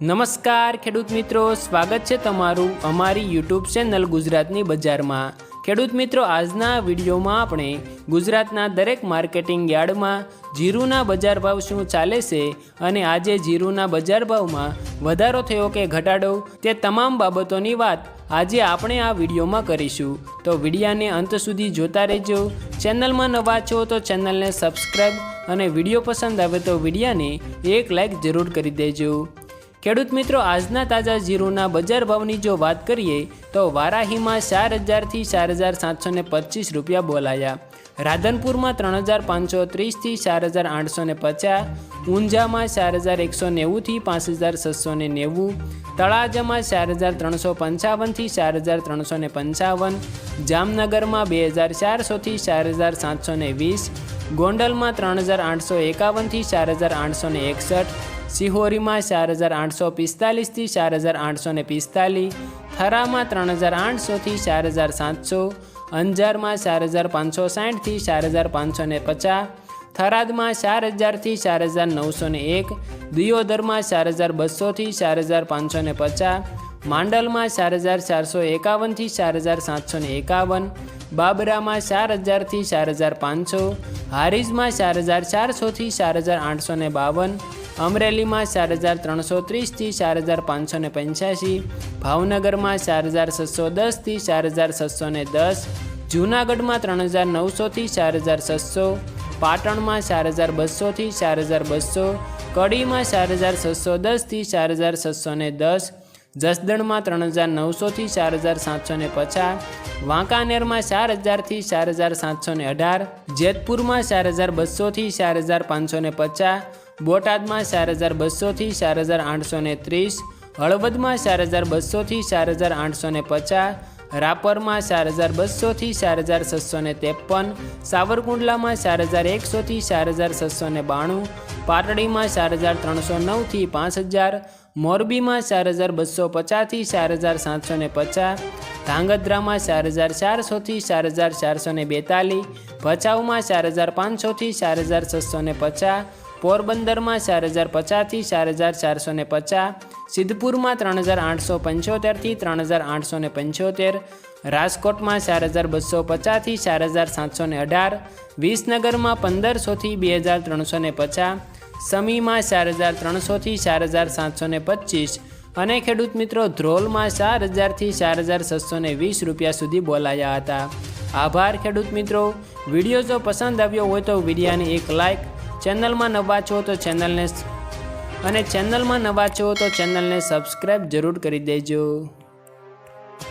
નમસ્કાર ખેડૂત મિત્રો, સ્વાગત છે તમારું અમારી યુટ્યુબ ચેનલ ગુજરાતની બજારમાં. ખેડૂત મિત્રો, આજના વિડીયોમાં આપણે ગુજરાતના દરેક માર્કેટિંગ યાર્ડમાં જીરુના બજાર ભાવ શું ચાલે છે અને આજે જીરુના બજાર ભાવમાં વધારો થયો કે ઘટાડો તે તમામ બાબતોની વાત આજે આપણે આ વિડીયોમાં કરીશું. તો વિડીયાને અંત સુધી જોતા રહેજો. ચેનલમાં નવા છો તો ચેનલને સબસ્ક્રાઈબ અને વીડિયો પસંદ આવે તો વિડીયાને એક લાઇક જરૂર કરી દેજો. ખેડૂત મિત્રો, આજના તાજા જીરુના બજાર ભાવની જો વાત કરીએ, તો વારાહીમાં ચાર હજારથી ચાર હજાર સાતસો ને પચીસ રૂપિયા બોલાયા. રાધનપુરમાં ત્રણ હજાર પાંચસો ત્રીસથી ચાર હજાર આઠસો ને પચાસ. ઊંઝામાં ચાર હજાર એકસો નેવુંથી પાંચ હજાર છસો ને નેવું. તળાજામાં ચાર હજાર ત્રણસો પંચાવનથી ચાર હજાર ત્રણસો ને પંચાવન. જામનગરમાં બે હજાર ચારસોથી ચાર હજાર સાતસો ને વીસ. ગોંડલમાં ત્રણ હજાર આઠસો એકાવનથી ચાર હજાર આઠસો ને એકસઠ. સિહોરીમાં ચાર હજાર આઠસો પિસ્તાલીસથી ચાર હજાર આઠસો ને પિસ્તાલીસ થરામાં ત્રણ હજાર આઠસોથી ચાર હજાર સાતસો અંજારમાં ચાર હજાર પાંચસો સાઠથી ચાર હજાર પાંચસો ને પચાસ થરાદમાં ચાર હજારથી ચાર હજાર નવસો ને એક દિયોદરમાં ચાર હજાર બસોથી ચાર હજાર પાંચસો ને પચાસ માંડલમાં ચાર હજાર ચારસો એકાવનથી ચાર હજાર સાતસો ને એકાવન બાબરામાં ચાર હજારથી ચાર હજાર પાંચસો હારીજમાં ચાર હજાર ચારસોથી ચાર હજાર આઠસો ને બાવન અમરેલીમાં ચાર હજાર ત્રણસો ત્રીસથી ચાર હજાર પાંચસો ને પંચ્યાસી ભાવનગરમાં ચાર હજાર છસો દસથી ચાર હજાર છસો ને દસ જૂનાગઢમાં ત્રણ હજાર નવસોથી ચાર હજાર છસો પાટણમાં ચાર હજાર બસોથી ચાર હજાર બસો કડીમાં ચાર હજાર છસો દસથી ચાર હજાર છસો ને દસ જસદણમાં ત્રણ હજાર નવસોથી ચાર હજાર સાતસો ને પચાસ વાંકાનેરમાં ચાર હજારથી ચાર હજાર સાતસો ને અઢાર જેતપુરમાં ચાર હજાર બસોથી ચાર હજાર પાંચસો ને પચાસ બોટાદમાં ચાર હજાર બસોથી ચાર હજાર આઠસો ને ત્રીસ હળવદમાં ચાર હજાર બસોથી ચાર હજાર આઠસો ને પચાસ રાપરમાં ચાર હજાર બસોથી ચાર હજાર છસો ને ત્રેપન સાવરકુંડલામાં ચાર હજાર એકસોથી ચાર હજાર છસો ને બાણું પાટડીમાં ચાર હજાર ત્રણસો નવથી પાંચ હજાર મોરબીમાં ચાર હજાર બસો પચાસથી ચાર હજાર સાતસો ને પચાસ ધાંગધ્રામાં ચાર હજાર ચારસોથી ચાર હજાર ચારસો ને બેતાલીસ ભચાઉમાં ચાર હજાર પાંચસોથી ચાર હજાર છસો ને પચાસ પોરબંદરમાં ચાર હજાર પચાસથી ચાર હજાર ચારસો ને પચાસ, સિદ્ધપુરમાં ત્રણ હજાર આઠસો પંચોતેરથી ત્રણ હજાર આઠસો ને પંચોતેર, રાજકોટમાં ચાર હજાર બસો પચાસથી ચાર હજાર સાતસો ને અઢાર, વિસનગરમાં પંદરસોથી બે હજાર ત્રણસો ને પચાસ, સમીમાં ચાર હજાર ત્રણસોથી ચાર હજાર સાતસો ને પચીસ અને ખેડૂત મિત્રો ધ્રોલમાં ચાર હજારથી ચાર હજાર છસો ને વીસ રૂપિયા સુધી બોલાયા હતા. આભાર ખેડૂત મિત્રો. વીડિયો જો પસંદ આવ્યો હોય તો વિડીયાને એક લાઇક ચેનલમાં નવા છો તો ચેનલને અને ચેનલમાં નવા છો તો ચેનલને સબસ્ક્રાઈબ જરૂર કરી દેજો.